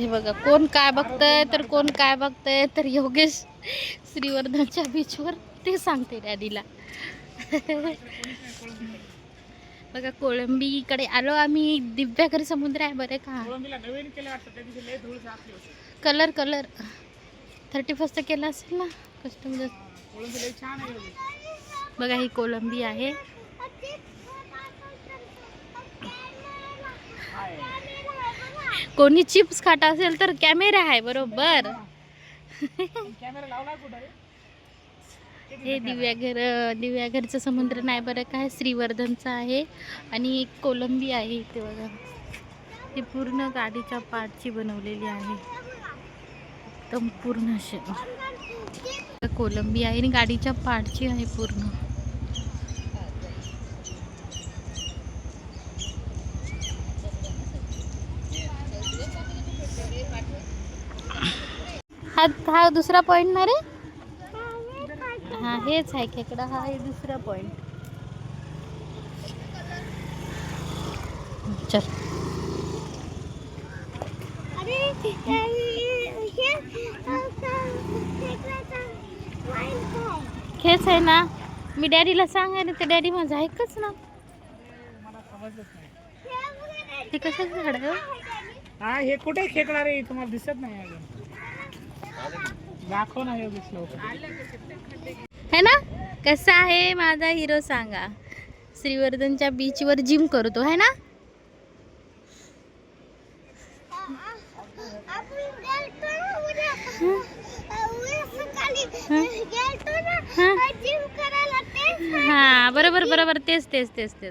हे बघा कोण काय बघतंय तर कोण काय बघतंय तर योगेश श्रीवर्धनच्या बीचवर ते सांगते डॅडीला. बघा कोळंबीकडे आलो आम्ही. दिव्याघर समुद्र आहे बरं का? कलर कलर थर्टी फर्स्ट केला असेल ना? कस्टम कोळंबी लय छान आहे. एवढी. बघा ही कोलंबी आहे. कोणी चिप्स खात असेल तर कॅमेरा आहे बरोबर? हे दिव्याघर दिव्याघरचं समुद्र नाही बरं काय श्रीवर्धनचं आहे आणि एक कोलंबी आहे इथे बघा. ही पूर्ण गाडीच्या पार्टची बनवलेली आहे. एकदम पूर्ण अशी कोलंबी आहे आणि गाडीच्या पार्टची आहे पूर्ण. हा हा दुसरा पॉइंट ना रे हा हेच आहे खेकडा हा आहे दुसरा पॉइंट चल खेच आहे ना मी डॅडीला सांगायला ते डॅडी माझं ऐकच ना ते कशाच झाड आहे हो? हा हे कुठे खेकणार रे तुम्हाला दिसत नाही अजून दाखव ना हे है ना? कसा आहे माझा हिरो सांगा. श्रीवर्धनच्या बीचवर जिम करतो है ना? हा बरोबर बरोबर. तेच तेच तेच तेच.